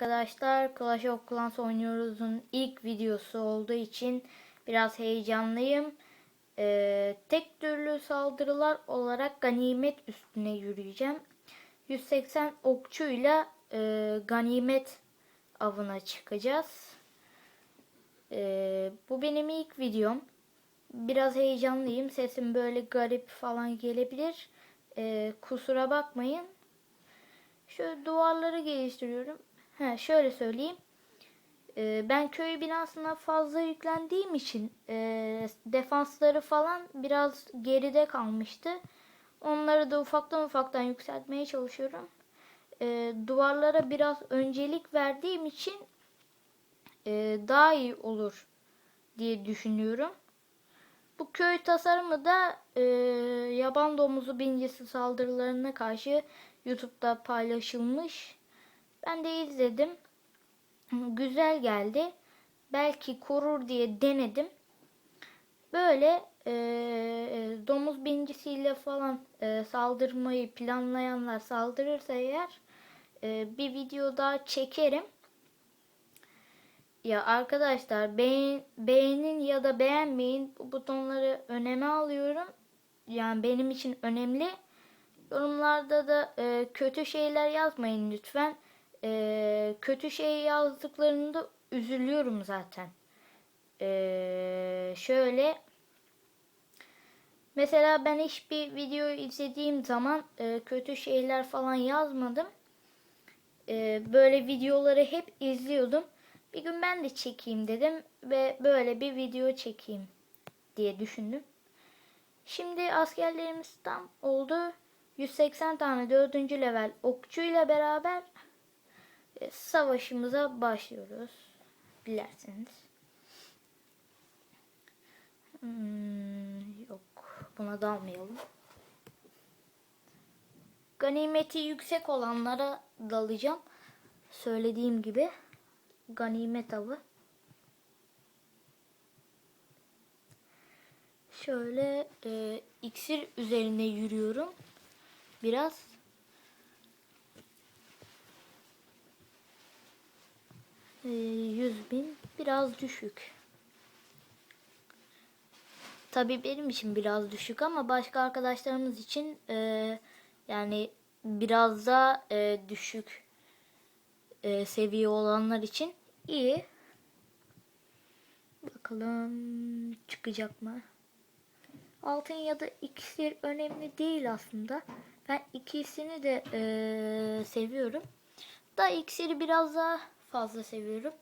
arkadaşlar. Clash of Clans oynuyoruz'un ilk videosu olduğu için biraz heyecanlıyım. Ee, tek türlü saldırılar olarak ganimet üstüne yürüyeceğim. 180 okçuyla e, ganimet avına çıkacağız. Ee, bu benim ilk videom. Biraz heyecanlıyım. Sesim böyle garip falan gelebilir. Ee, kusura bakmayın. Şöyle duvarları geliştiriyorum. He, şöyle söyleyeyim. Ee, ben köy binasına fazla yüklendiğim için e, defansları falan biraz geride kalmıştı. Onları da ufaktan ufaktan yükseltmeye çalışıyorum. Ee, duvarlara biraz öncelik verdiğim için e, daha iyi olur diye düşünüyorum. Bu köy tasarımı da e, yaban domuzu bincisi saldırılarına karşı YouTube'da paylaşılmış. Ben de izledim. Güzel geldi. Belki korur diye denedim. Böyle e, domuz bincisiyle falan e, saldırmayı planlayanlar saldırırsa eğer e, bir video daha çekerim. Ya arkadaşlar beğen, beğenin ya da beğenmeyin bu butonları öneme alıyorum. Yani benim için önemli. Yorumlarda da e, kötü şeyler yazmayın lütfen. E, kötü şey yazdıklarında üzülüyorum zaten. E, şöyle mesela ben hiçbir video izlediğim zaman e, kötü şeyler falan yazmadım. E, böyle videoları hep izliyordum. Bir gün ben de çekeyim dedim ve böyle bir video çekeyim diye düşündüm. Şimdi askerlerimiz tam oldu. 180 tane 4. level okçuyla beraber e, savaşımıza başlıyoruz. Dilerseniz. Hmm, yok. Buna dalmayalım. Ganimeti yüksek olanlara dalacağım. Söylediğim gibi ganimet avı. Şöyle e, iksir üzerine yürüyorum. Biraz 100 bin biraz düşük. Tabii benim için biraz düşük ama başka arkadaşlarımız için e, yani biraz da e, düşük e, seviye olanlar için iyi. Bakalım çıkacak mı? Altın ya da iksir önemli değil aslında. Ben ikisini de e, seviyorum. Da iksiri biraz daha fazla seviyorum.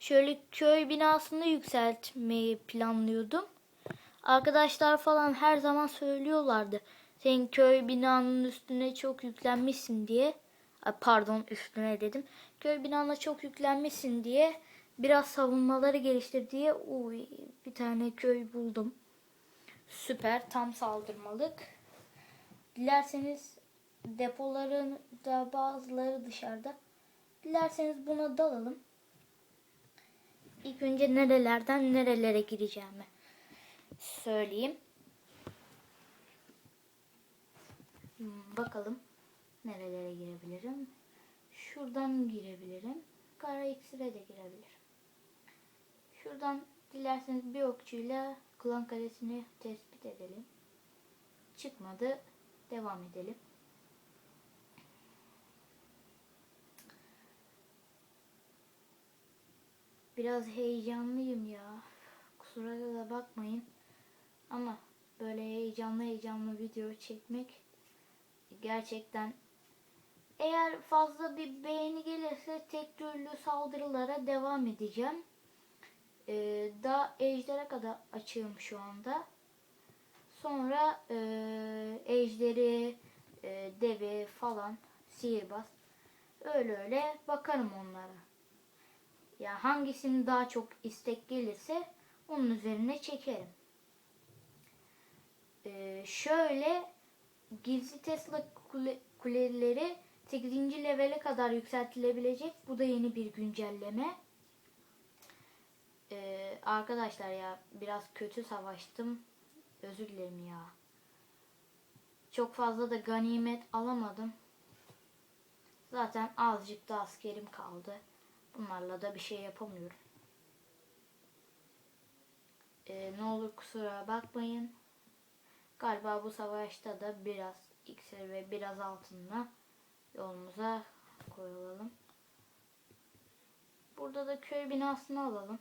Şöyle köy binasını yükseltmeyi planlıyordum. Arkadaşlar falan her zaman söylüyorlardı. Sen köy binanın üstüne çok yüklenmişsin diye. Pardon üstüne dedim. Köy binana çok yüklenmişsin diye biraz savunmaları geliştir diye uy, bir tane köy buldum. Süper tam saldırmalık. Dilerseniz depoların da bazıları dışarıda. Dilerseniz buna dalalım. İlk önce nerelerden nerelere gireceğimi söyleyeyim. Hmm, Bakalım nerelere girebilirim. Şuradan girebilirim. Kara iksire de girebilirim. Şuradan dilerseniz bir okçuyla klan kalesini tespit edelim. Çıkmadı. Devam edelim. Biraz heyecanlıyım ya. Kusura da bakmayın. Ama böyle heyecanlı heyecanlı video çekmek gerçekten eğer fazla bir beğeni gelirse tek türlü saldırılara devam edeceğim. Ee, daha ejdere kadar açığım şu anda. Sonra e, ejderi, e, devi falan, sihirbaz öyle öyle bakarım onlara. Ya hangisinin daha çok istek gelirse onun üzerine çekerim. Ee, şöyle gizli Tesla kule, kuleleri 8. levele kadar yükseltilebilecek. Bu da yeni bir güncelleme. Ee, arkadaşlar ya biraz kötü savaştım. Özür dilerim ya. Çok fazla da ganimet alamadım. Zaten azıcık da askerim kaldı. Bunlarla da bir şey yapamıyorum. Ee, ne olur kusura bakmayın. Galiba bu savaşta da biraz iksir ve biraz altınla yolumuza koyulalım. Burada da köy binasını alalım.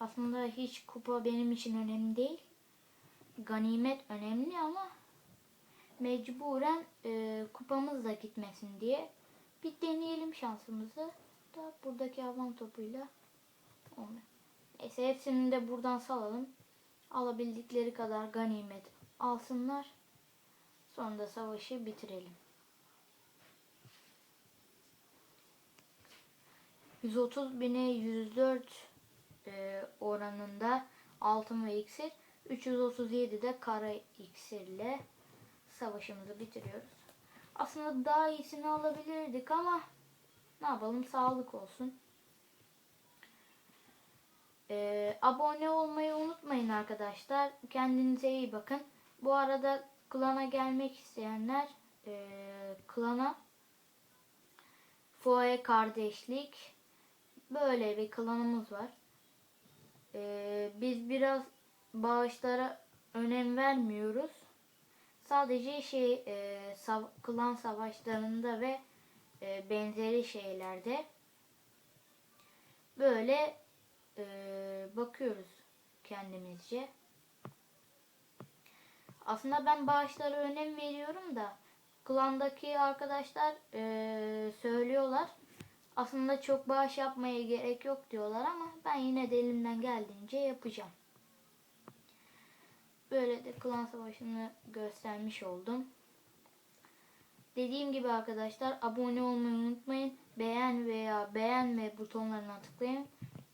Aslında hiç kupa benim için önemli değil. Ganimet önemli ama mecburen e, kupamız da gitmesin diye bir şansımızı. Da buradaki havan topuyla olmuyor. Neyse hepsini de buradan salalım. Alabildikleri kadar ganimet alsınlar. Sonra da savaşı bitirelim. 130 bine 104 e, oranında altın ve iksir. 337 de kara iksirle savaşımızı bitiriyoruz. Aslında daha iyisini alabilirdik ama ne yapalım sağlık olsun. Ee, abone olmayı unutmayın arkadaşlar. Kendinize iyi bakın. Bu arada klana gelmek isteyenler e, klana Foe Kardeşlik böyle bir klanımız var. Ee, biz biraz bağışlara önem vermiyoruz. Sadece şey e, sav- klan savaşlarında ve e, benzeri şeylerde böyle e, bakıyoruz kendimizce. Aslında ben bağışlara önem veriyorum da klandaki arkadaşlar e, söylüyorlar. Aslında çok bağış yapmaya gerek yok diyorlar ama ben yine de elimden geldiğince yapacağım. Böyle de klan savaşını göstermiş oldum. Dediğim gibi arkadaşlar abone olmayı unutmayın. Beğen veya beğenme butonlarına tıklayın.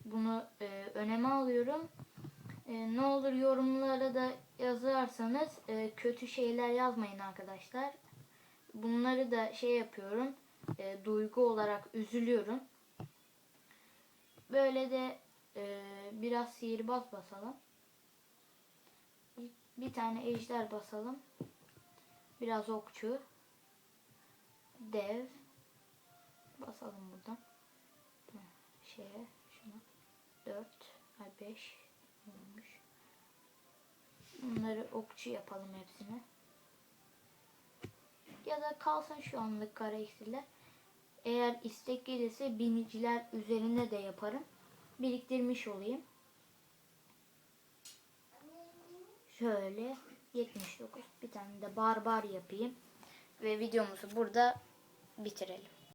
Bunu e, öneme alıyorum. E, ne olur yorumlara da yazarsanız e, kötü şeyler yazmayın arkadaşlar. Bunları da şey yapıyorum. E, duygu olarak üzülüyorum. Böyle de e, biraz sihirbaz basalım. Bir tane ejder basalım. Biraz okçu. Dev. Basalım buradan. Şeye, şuna. 4, ay 5 olmuş. Bunları okçu yapalım hepsine. Ya da kalsın şu anlık kara iksirler. Eğer istek gelirse biniciler üzerine de yaparım. Biriktirmiş olayım. Şöyle 79 bir tane de barbar yapayım ve videomuzu burada bitirelim.